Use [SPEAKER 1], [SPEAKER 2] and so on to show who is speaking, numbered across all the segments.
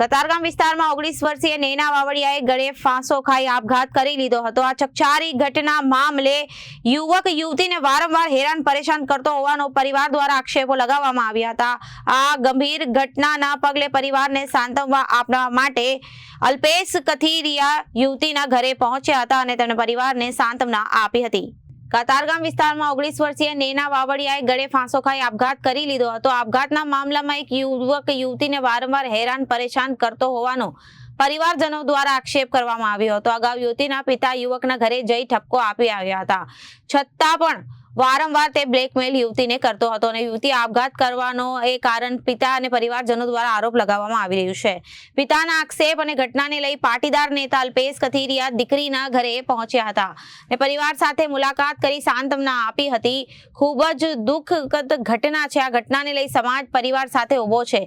[SPEAKER 1] કતારગામ વિસ્તારમાં ઓગણીસ વર્ષીય નેના વાવડિયાએ ગળે ફાંસો ખાઈ આપઘાત કરી લીધો હતો. આ ચકચારી ઘટના મામલે યુવક યુવતીને વારંવાર હેરાન પરેશાન કરતો હોવાનો પરિવાર દ્વારા આક્ષેપો લગાવવામાં આવ્યા હતા. આ ગંભીર ઘટનાના પગલે પરિવારને સાંત્વવા આપવા માટે અલ્પેશ કથિરિયા યુવતીના ઘરે પહોંચ્યા હતા અને તેમણે પરિવારને સાંત્વના આપી હતી. કતારગામ વિસ્તારમાં ઓગણીસ વર્ષીય નેના વાવડિયાએ ગળે ફાંસો ખાઈ આપઘાત કરી લીધો હતો. આપઘાતના મામલામાં એક યુવક યુવતીને વારંવાર હેરાન, પરેશાન કરતો હોવાનો પરિવારજનો દ્વારા આક્ષેપ કરવામાં આવ્યો હતો. અગાઉ યુવતીના પિતા યુવકના ઘરે જઈ ઠપકો આપી આવ્યા હતા. છતાં પણ વારંવાર તે બ્લેકમેલ યુવતીને કરતો હતો અને યુવતી આપઘાત કરવાનો એ કારણ પિતા અને પરિવારજનો દ્વારા આરોપ લગાવવામાં આવી રહ્યું છે. પિતાના આક્ષેપ અને ઘટનાને લઈ પાટીદાર નેતા અલ્પેશ કથિરિયા દીકરીના ઘરે પહોંચ્યા હતા અને પરિવાર સાથે મુલાકાત કરી સાંત્વના આપી હતી. ખૂબ જ દુઃખદ ઘટના છે. આ ઘટનાને લઈ સમાજ પરિવાર સાથે ઊભો છે.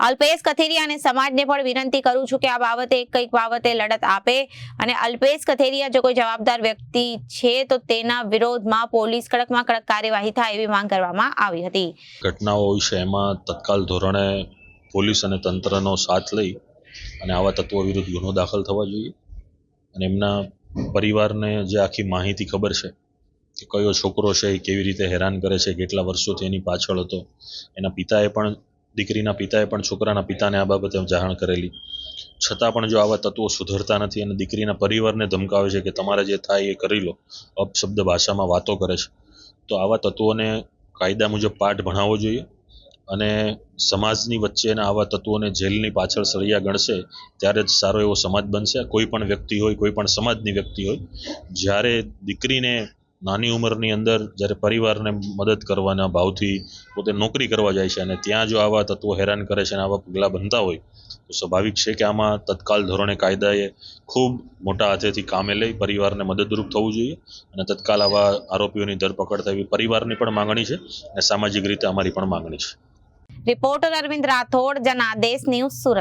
[SPEAKER 1] અલ્પેશ કથિરિયા અને સમાજને પણ વિનંતી કરું છું કે આ બાબતે કંઈક બાબતે લડત આપે અને અલ્પેશ કથિરિયા જો કોઈ જવાબદાર વ્યક્તિ છે તો તેના વિરોધમાં પોલીસ કડકમાં કડક કાર્યવાહી થાય એવી માંગ કરવામાં આવી હતી.
[SPEAKER 2] ઘટનાઓ વિશે એમાં તત્કાલ ધોરણે પોલીસ અને તંત્રનો સાથ લઈ અને આવા તત્વો વિરુદ્ધ ગુનો દાખલ થવા જોઈએ. અને એમના પરિવારને જે આખી માહિતી ખબર છે કે કયો છોકરો છે, એ કેવી રીતે હેરાન કરે છે, કેટલા વર્ષોથી એની પાછળ હતો. એના પિતાએ પણ, દીકરીના પિતાએ પણ, છોકરાના પિતાને આ બાબતે જાણ કરેલી. છતાં પણ જો આવા તત્વો સુધરતા નથી અને દીકરીના પરિવારને ધમકાવે છે કે તમારે જે થાય એ કરી લો, અપશબ્દ ભાષામાં વાતો કરે છે. તો આવા તત્વોને કાયદા મુજબ પાઠ ભણાવવો જોઈએ અને સમાજની વચ્ચેના આવા તત્વોને જેલની પાછળ સળિયા ગણશે ત્યારે જ સારો એવો સમાજ બનશે. કોઈ પણ વ્યક્તિ હોય, કોઈ પણ સમાજની વ્યક્તિ હોય, જ્યારે દીકરીને નાની ઉંમરની અંદર જ્યારે પરિવારને મદદ કરવાના ભાવથી પોતે નોકરી કરવા જાય છે અને ત્યાં જો આવા તત્વો હેરાન કરે છે અને આવા પગલાં બનતા હોય, તો સ્વાભાવિક છે કે આમાં તત્કાલ ધોરણે કાયદાએ ખૂબ મોટા હાથેથી કામે લઈ પરિવારને મદદરૂપ થવું જોઈએ અને તત્કાલ આવા આરોપીઓની ધરપકડ થવી પરિવારની પણ માંગણી છે અને સામાજિક રીતે અમારી પણ માંગણી છે.
[SPEAKER 1] Reporter Arvind Rathod, Janadesh news Surat.